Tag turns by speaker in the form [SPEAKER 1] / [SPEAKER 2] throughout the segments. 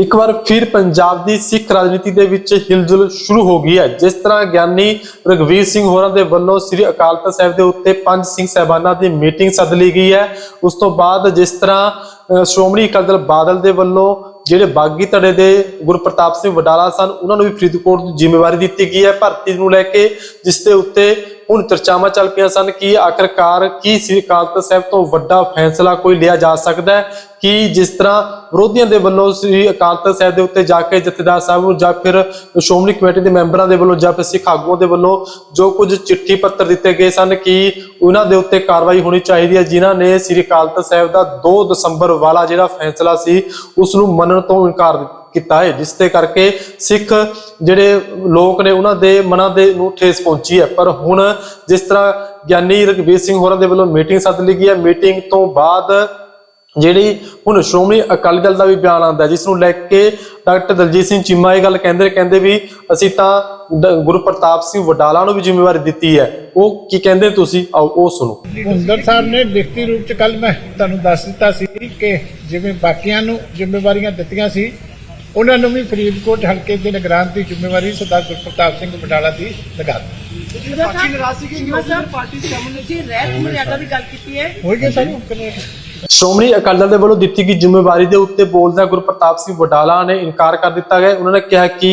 [SPEAKER 1] ਇੱਕ ਵਾਰ ਫਿਰ ਪੰਜਾਬ ਦੀ ਸਿੱਖ ਰਾਜਨੀਤੀ ਦੇ ਵਿੱਚ ਹਿਲਜੁਲ ਸ਼ੁਰੂ ਹੋ ਗਈ ਹੈ। ਜਿਸ ਤਰ੍ਹਾਂ ਗਿਆਨੀ ਰਗਵੀਰ ਸਿੰਘ ਹੋਰਾਂ ਦੇ ਵੱਲੋਂ ਸ੍ਰੀ ਅਕਾਲ ਤਖਤ ਸਾਹਿਬ ਦੇ ਉੱਤੇ ਪੰਜ ਸਿੰਘ ਸਹਿਬਾਨਾਂ ਦੀ ਮੀਟਿੰਗ ਸੱਦ ਲਈ ਗਈ ਹੈ। ਉਸ ਤੋਂ ਬਾਅਦ ਜਿਸ ਤਰ੍ਹਾਂ ਸ਼੍ਰੋਮਣੀ ਅਕਾਲੀ ਦਲ ਬਾਦਲ ਦੇ ਵੱਲੋਂ ਜਿਹੜੇ ਬਾਗੀ ਧੜੇ ਦੇ ਗੁਰਪ੍ਰਤਾਪ ਸਿੰਘ ਵਡਾਲਾ ਸਨ, ਉਹਨਾਂ ਨੂੰ ਵੀ ਫਰੀਦਕੋਟ ਦੀ ਜ਼ਿੰਮੇਵਾਰੀ ਦਿੱਤੀ ਗਈ ਹੈ। ਭਰਤੀ ਨੂੰ ਲੈ ਕੇ ਜਿਸ ਦੇ ਉੱਤੇ ਹੁਣ ਚਰਚਾਵਾਂ ਚੱਲ ਪਈਆਂ ਸਨ ਕਿ ਆਖਰਕਾਰ ਕੀ ਸ੍ਰੀ ਅਕਾਲ ਤਖਤ ਸਾਹਿਬ ਤੋਂ ਵੱਡਾ ਫੈਸਲਾ ਕੋਈ ਲਿਆ ਜਾ ਸਕਦਾ ਹੈ? ਕਿ ਜਿਸ ਤਰ੍ਹਾਂ ਵਿਰੋਧੀਆਂ ਦੇ ਵੱਲੋਂ ਸ੍ਰੀ ਅਕਾਲ ਤਖਤ ਸਾਹਿਬ ਦੇ ਉੱਤੇ ਜਾ ਕੇ ਜਥੇਦਾਰ ਸਾਹਿਬ ਨੂੰ ਜਾਂ ਫਿਰ ਸ਼੍ਰੋਮਣੀ ਕਮੇਟੀ ਦੇ ਮੈਂਬਰਾਂ ਦੇ ਵੱਲੋਂ ਜਾਂ ਫਿਰ ਸਿੱਖ ਆਗੂਆਂ ਦੇ ਵੱਲੋਂ ਜੋ ਕੁਝ ਚਿੱਠੀ ਪੱਤਰ ਦਿੱਤੇ ਗਏ ਸਨ ਕਿ ਉਹਨਾਂ ਦੇ ਉੱਤੇ ਕਾਰਵਾਈ ਹੋਣੀ ਚਾਹੀਦੀ ਹੈ, ਜਿਨ੍ਹਾਂ ਨੇ ਸ੍ਰੀ ਅਕਾਲ ਤਖਤ ਸਾਹਿਬ ਦਾ 2 ਦਸੰਬਰ ਵਾਲਾ ਜਿਹੜਾ ਫੈਸਲਾ ਸੀ, ਉਸ ਨੂੰ ਮੰਨਣ ਤੋਂ ਇਨਕਾਰ ਦਿੱਤਾ। ਕੀਤਾ ਹੈ, ਜਿਸ ਤੇ ਕਰਕੇ ਸਿੱਖ ਜਿਹੜੇ ਲੋਕ ਨੇ ਉਹਨਾਂ ਦੇ ਮਨਾਂ ਦੇ ਨੂੰ ਠੇਸ ਪਹੁੰਚੀ ਹੈ। ਪਰ ਹੁਣ ਜਿਸ ਤਰ੍ਹਾਂ ਗਿਆਨੀ ਰਘਬੀਰ ਸਿੰਘ ਹੋਰਾਂ ਦੇ ਵੱਲੋਂ ਮੀਟਿੰਗ ਸੱਦ ਲਈ ਗਈ ਹੈ, ਮੀਟਿੰਗ ਤੋਂ ਬਾਅਦ ਜਿਹੜੀ ਹੁਣ ਸ਼੍ਰੋਮਣੀ ਅਕਾਲੀ ਦਲ ਦਾ ਵੀ ਬਿਆਨ ਆਉਂਦਾ ਜਿਸ ਨੂੰ ਲੈ ਕੇ ਡਾਕਟਰ ਦਲਜੀਤ ਸਿੰਘ ਚੀਮਾ ਇਹ ਗੱਲ ਕਹਿੰਦੇ ਕਹਿੰਦੇ ਵੀ ਅਸੀਂ ਤਾਂ ਗੁਰੂ ਪ੍ਰਤਾਪ ਸਿੰਘ ਵਡਾਲਾ ਨੂੰ ਵੀ ਜ਼ਿੰਮੇਵਾਰੀ ਦਿੱਤੀ ਹੈ। ਉਹ ਕੀ ਕਹਿੰਦੇ ਤੁਸੀਂ? ਆਓ, ਉਹ ਸੁਣੋ।
[SPEAKER 2] ਭੁੰਦਰ ਸਾਹਿਬ ਨੇ ਲਿਖਤੀ ਰੂਪ ਚ ਕੱਲ ਮੈਂ ਤੁਹਾਨੂੰ ਦੱਸ ਦਿੱਤਾ ਸੀ ਕਿ ਜਿਵੇਂ ਬਾਕੀਆਂ ਨੂੰ ਜ਼ਿੰਮੇਵਾਰੀਆਂ ਦਿੱਤੀਆਂ ਸੀ ਉਹਨਾਂ ਨੂੰ ਵੀ ਫਰੀਦਕੋਟ ਹਲਕੇ ਦੇ ਨਿਗਰਾਨ ਦੀ ਜ਼ਿੰਮੇਵਾਰੀ ਸਰਦਾਰ ਗੁਰਪ੍ਰਤਾਪ ਸਿੰਘ ਬਟਾਲਾ ਦੀ ਲਗਾ ਦਿੱਤੀ।
[SPEAKER 3] ਪਾਰਟੀ ਨਾਰਾਜ਼ਗੀ ਕਿ ਉਧਰ ਪਾਰਟੀ ਸਾਹਮਣੇ। ਜੀ ਰਹਿਤ ਮਰਿਆਦਾ ਦੀ ਗੱਲ ਕੀਤੀ ਹੈ।
[SPEAKER 2] ਹੋ ਗਿਆ ਸਾਨੂੰ
[SPEAKER 1] ਸ਼੍ਰੋਮਣੀ ਅਕਾਲੀ ਦਲ ਦੇ ਵੱਲੋਂ ਦਿੱਤੀ ਗਈ ਜ਼ਿੰਮੇਵਾਰੀ ਦੇ ਉੱਤੇ ਬੋਲਦਿਆਂ ਗੁਰਪ੍ਰਤਾਪ ਸਿੰਘ ਵਡਾਲਾ ਨੇ ਇਨਕਾਰ ਕਰ ਦਿੱਤਾ ਗਿਆ। ਉਹਨਾਂ ਨੇ ਕਿਹਾ ਕਿ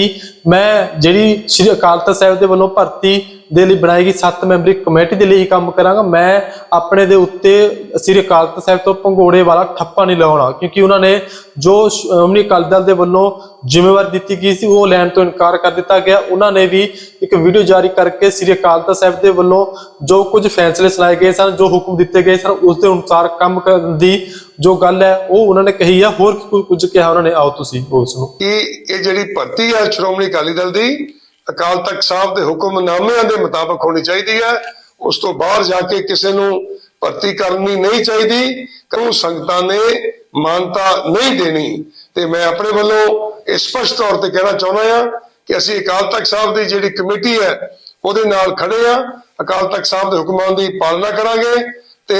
[SPEAKER 1] ਮੈਂ ਜਿਹੜੀ ਸ੍ਰੀ ਅਕਾਲ ਤਖਤ ਸਾਹਿਬ ਦੇ ਵੱਲੋਂ ਭਰਤੀ ਦੇ ਲਈ ਬਣਾਈ ਗਈ 7 ਮੈਂਬਰੀ ਕਮੇਟੀ ਦੇ ਲਈ ਹੀ ਕੰਮ ਕਰਾਂਗਾ, ਮੈਂ ਆਪਣੇ ਦੇ ਉੱਤੇ ਸ੍ਰੀ ਅਕਾਲ ਤਖਤ ਸਾਹਿਬ ਤੋਂ ਭੰਗੋੜੇ ਵਾਲਾ ਠੱਪਾ ਨਹੀਂ ਲਾਉਣਾ, ਕਿਉਂਕਿ ਉਹਨਾਂ ਨੇ ਜੋ ਸ਼੍ਰੋਮਣੀ ਅਕਾਲੀ ਦਲ ਦੇ ਵੱਲੋਂ ਜ਼ਿੰਮੇਵਾਰੀ ਦਿੱਤੀ ਗਈ ਸੀ, ਉਹ ਲੈਣ ਤੋਂ ਇਨਕਾਰ ਕਰ ਦਿੱਤਾ ਗਿਆ। ਉਹਨਾਂ ਨੇ ਵੀ ਇੱਕ ਵੀਡੀਓ ਜਾਰੀ ਕਰਕੇ ਸ੍ਰੀ ਅਕਾਲ ਤਖਤ ਸਾਹਿਬ ਦੇ ਵੱਲੋਂ ਜੋ ਕੁਝ ਫੈਸਲੇ ਸੁਣਾਏ ਗਏ ਸਨ, ਜੋ ਹੁਕਮ ਦਿੱਤੇ ਗਏ ਸਨ, ਉਸ ਦੇ ਅਨੁਸਾਰ ਕੰਮ ਕਰਨ ਦੀ ਜੋ ਗੱਲ ਹੈ, ਉਹ ਉਹਨਾਂ ਨੇ ਕਹੀ ਆ, ਹੋਰ ਕੁ- ਕੁਝ ਕਿਹਾ ਉਹਨਾਂ ਨੇ? ਆਓ ਤੁਸੀਂ ਉਸ ਨੂੰ
[SPEAKER 4] ਕਿ ਇਹ ਜਿਹੜੀ ਭਰਤੀ ਹੈ ਸ਼੍ਰੋਮਣੀ ਅਕਾਲੀ ਦਲ ਦੀ, ਅਕਾਲ ਤਖਤ ਸਾਹਿਬ ਦੇ ਹੁਕਮਨਾਮਿਆਂ ਦੇ ਮੁਤਾਬਕ ਹੋਣੀ ਚਾਹੀਦੀ ਹੈ। ਉਸ ਤੋਂ ਬਾਹਰ ਜਾ ਕੇ ਕਿਸੇ ਨੂੰ ਭਰਤੀ ਕਰਨੀ ਨਹੀਂ ਚਾਹੀਦੀ, ਕਿਉਂ ਸੰਗਤਾਂ ਨੇ ਮਾਨਤਾ ਨਹੀਂ ਦੇਣੀ? ਤੇ ਮੈਂ ਆਪਣੇ ਵੱਲੋਂ ਇਹ ਸਪਸ਼ਟ ਤੌਰ ਤੇ ਕਹਿਣਾ ਚਾਹੁੰਦਾ ਹਾਂ ਕਿ ਅਸੀਂ ਅਕਾਲ ਤਖਤ ਸਾਹਿਬ ਦੀ ਜਿਹੜੀ ਕਮੇਟੀ ਹੈ, ਉਹਦੇ ਨਾਲ ਖੜੇ ਆ ਅਕਾਲ ਤਖਤ ਸਾਹਿਬ ਦੇ ਹੁਕਮਾਂ ਦੀ ਪਾਲਣਾ ਕਰਾਂਗੇ। ਤੇ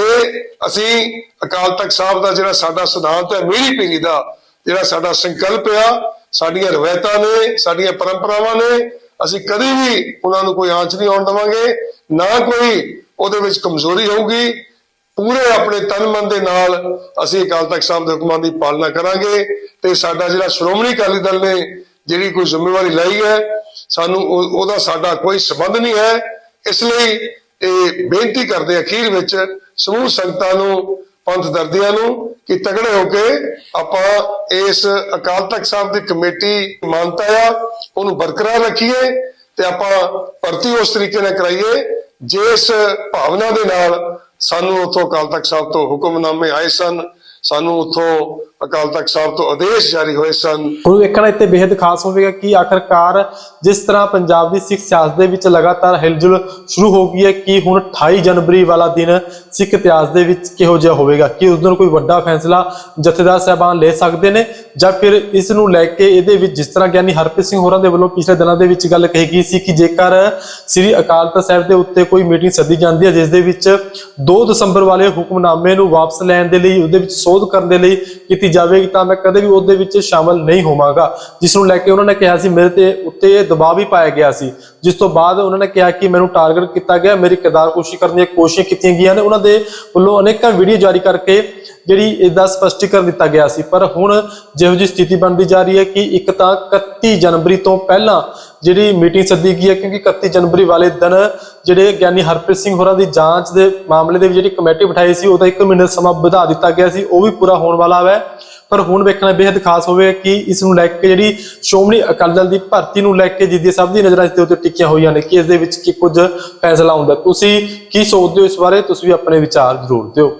[SPEAKER 4] ਅਸੀਂ ਅਕਾਲ ਤਖਤ ਸਾਹਿਬ ਦਾ ਜਿਹੜਾ ਸਾਡਾ ਸਿਧਾਂਤ ਹੈ, ਮੀਰੀ ਪੀੜੀ ਦਾ ਜਿਹੜਾ ਸਾਡਾ ਸੰਕਲਪ ਆ, ਸਾਡੀਆਂ ਰਵਾਇਤਾਂ ਨੇ, ਸਾਡੀਆਂ ਪਰੰਪਰਾਵਾਂ ਨੇ, ਅਸੀਂ ਕਦੇ ਵੀ ਉਹਨਾਂ ਨੂੰ ਕੋਈ ਆਂਚ ਨਹੀਂ ਆਉਣ ਦੇਵਾਂਗੇ, ਨਾ ਕੋਈ ਉਹਦੇ ਵਿੱਚ ਕਮਜ਼ੋਰੀ ਹੋਊਗੀ। ਪੂਰੇ ਆਪਣੇ ਤਨ ਮਨ ਦੇ ਨਾਲ ਅਸੀਂ ਅਕਾਲ ਤਖਤ ਸਾਹਿਬ ਦੇ ਹੁਕਮਾਂ ਦੀ ਪਾਲਣਾ ਕਰਾਂਗੇ ਤੇ ਸਾਡਾ ਜਿਹੜਾ ਸ਼੍ਰੋਮਣੀ ਅਕਾਲੀ ਦਲ ਨੇ ਜਿਹੜੀ ਕੋਈ ਜ਼ਿੰਮੇਵਾਰੀ ਲਈ ਹੈ, ਸਾਨੂੰ ਉਹਦਾ ਸਾਡਾ ਕੋਈ ਸਬੰਧ ਨਹੀਂ ਹੈ। ਇਸ ਲਈ ਇਹ ਬੇਨਤੀ ਕਰਦੇ ਅਖੀਰ ਵਿੱਚ ਸਮੂਹ ਸੰਗਤਾਂ ਨੂੰ, ਪੰਥ ਦਰਦੀਆਂ ਨੂੰ ਕਿ ਤਗੜੇ ਹੋ ਕੇ ਆਪਾਂ ਇਸ ਅਕਾਲ ਤਖਤ ਸਾਹਿਬ ਦੀ ਕਮੇਟੀ ਮਾਨਤਾ ਆ, ਉਹਨੂੰ ਬਰਕਰਾਰ ਰੱਖੀਏ ਤੇ ਆਪਾਂ ਭਰਤੀ ਉਸ ਤਰੀਕੇ ਨਾਲ ਕਰਾਈਏ ਜਿਸ ਭਾਵਨਾ ਦੇ ਨਾਲ ਸਾਨੂੰ ਉਥੋਂ ਅਕਾਲ ਤਖਤ ਸਾਹਿਬ ਤੋਂ ਹੁਕਮਨਾਮੇ ਆਏ ਸਨ ਸਾਨੂੰ ਉਥੋਂ ਅਕਾਲ ਤਖਤ ਸਾਹਿਬ ਤੋਂ ਆਦੇਸ਼ ਜਾਰੀ ਹੋਏ ਸਨ।
[SPEAKER 1] ਹੁਣ ਵੇਖਣਾ ਇੱਥੇ ਬੇहद ਖਾਸ ਹੋਵੇਗਾ ਕਿ ਆਖਰਕਾਰ ਜਿਸ ਤਰ੍ਹਾਂ ਪੰਜਾਬ ਦੀ ਸਿੱਖ ਸਿਆਸਤ ਦੇ ਵਿੱਚ ਲਗਾਤਾਰ ਹਿਲਜੁਲ ਸ਼ੁਰੂ ਹੋ ਗਈ ਹੈ ਕਿ ਹੁਣ 28 ਜਨਵਰੀ ਵਾਲਾ ਦਿਨ ਸਿੱਖ ਇਤਿਹਾਸ ਦੇ ਵਿੱਚ ਕਿਹੋ ਜਿਹਾ ਹੋਵੇਗਾ? ਕਿ ਉਸ ਦਿਨ ਕੋਈ ਵੱਡਾ ਫੈਸਲਾ ਜਥੇਦਾਰ ਸਾਹਿਬਾਨ ਲੈ ਸਕਦੇ ਨੇ? ਜਾਂ ਫਿਰ ਇਸ ਨੂੰ ਲੈ ਕੇ ਇਹਦੇ ਵਿੱਚ ਜਿਸ ਤਰ੍ਹਾਂ ਗਿਆਨੀ ਹਰਪ੍ਰੀਤ ਸਿੰਘ ਹੋਰਾਂ ਦੇ ਵੱਲੋਂ ਪਿਛਲੇ ਦਿਨਾਂ ਦੇ ਵਿੱਚ ਗੱਲ ਕਹੀ ਗਈ ਸੀ ਕਿ ਜੇਕਰ ਸ੍ਰੀ ਅਕਾਲ ਤਖਤ ਸਾਹਿਬ ਦੇ ਉੱਤੇ ਕੋਈ ਮੀਟਿੰਗ ਸੱਦੀ ਜਾਂਦੀ ਹੈ, ਜਿਸ ਦੇ ਵਿੱਚ 2 ਦਸੰਬਰ ਵਾਲੇ ਹੁਕਮਨਾਮੇ ਨੂੰ ਵਾਪਸ ਲੈਣ ਦੇ ਲਈ ਉਹਦੇ ਵਿੱਚ ਸੋਧ ਕਰਨ ਦੇ ਲਈ ਕੀਤੀ ਜਾਵੇਗੀ ਤਾਂ ਮੈਂ ਕਦੇ ਵੀ ਉਹਦੇ ਵਿੱਚ ਸ਼ਾਮਲ ਨਹੀਂ ਹੋਵਾਂਗਾ। ਜਿਸ ਨੂੰ ਲੈ ਕੇ ਉਹਨਾਂ ਨੇ ਕਿਹਾ ਸੀ, ਮੇਰੇ ਤੇ ਉੱਤੇ ਇਹ ਦਬਾਅ ਵੀ ਪਾਇਆ ਗਿਆ ਸੀ। ਜਿਸ ਤੋਂ ਬਾਅਦ ਉਹਨਾਂ ਨੇ ਕਿਹਾ ਕਿ ਮੈਨੂੰ ਟਾਰਗੇਟ ਕੀਤਾ ਗਿਆ, ਮੇਰੀ ਕਿਰਦਾਰ ਕੋਸ਼ਿਸ਼ ਕਰਨ ਦੀਆਂ ਕੋਸ਼ਿਸ਼ਾਂ ਕੀਤੀਆਂ ਗਈਆਂ ਨੇ। ਉਹਨਾਂ ਦੇ ਵੱਲੋਂ ਅਨੇਕਾਂ ਵੀਡੀਓ ਜਾਰੀ ਕਰਕੇ ਜਿਹੜੀ ਇਹਦਾ ਦਾ ਸਪਸ਼ਟੀਕਰਨ ਦਿੱਤਾ ਗਿਆ ਸੀ। ਪਰ ਹੁਣ ਜਿਹੋ ਜਿਹੀ ਸਥਿਤੀ ਬਣਦੀ ਜਾ ਰਹੀ ਹੈ ਕਿ ਇੱਕ ਤਾਂ 31 ਜਨਵਰੀ ਤੋਂ ਪਹਿਲਾਂ ਜਿਹੜੀ ਮੀਟਿੰਗ ਸੱਦੀ ਗਈ ਹੈ, ਕਿਉਂਕਿ 31 ਜਨਵਰੀ ਵਾਲੇ ਦਿਨ ਜਿਹੜੇ ਗਿਆਨੀ ਹਰਪ੍ਰੀਤ ਸਿੰਘ ਹੋਰਾਂ ਦੀ ਜਾਂਚ ਦੇ ਮਾਮਲੇ ਦੇ ਵਿੱਚ ਜਿਹੜੀ ਕਮੇਟੀ ਬਿਠਾਈ ਸੀ ਉਹਦਾ 1 ਮਹੀਨੇ ਦਾ ਸਮਾਂ ਵਧਾ ਦਿੱਤਾ ਗਿਆ ਸੀ, ਉਹ ਵੀ ਪੂਰਾ ਹੋਣ ਵਾਲਾ ਹੈ ਪਰ ਹੁਣ ਵੇਖਣਾ ਬੇहद ਖਾਸ ਹੋਵੇ ਕਿ ਇਸ ਨੂੰ ਲੈ ਕੇ ਜਿਹੜੀ ਸ਼੍ਰੋਮਣੀ ਅਕਾਲੀ ਦਲ ਦੀ ਭਰਤੀ ਨੂੰ ਲੈ ਕੇ ਜਿੱਦੀ ਸਭ ਦੀ ਨਜ਼ਰਾਂ ਇਸ ਦੇ ਉੱਤੇ ਟਿਕੀਆਂ ਹੋਈਆਂ ਨੇ, ਕਿ ਇਸ ਦੇ ਵਿੱਚ ਕੀ ਕੁਝ ਫੈਸਲਾ ਹੁੰਦਾ। ਤੁਸੀਂ ਕੀ ਸੋਚਦੇ ਹੋ ਇਸ ਬਾਰੇ? ਤੁਸੀਂ ਵੀ ਆਪਣੇ ਵਿਚਾਰ ਜ਼ਰੂਰ ਦਿਓ।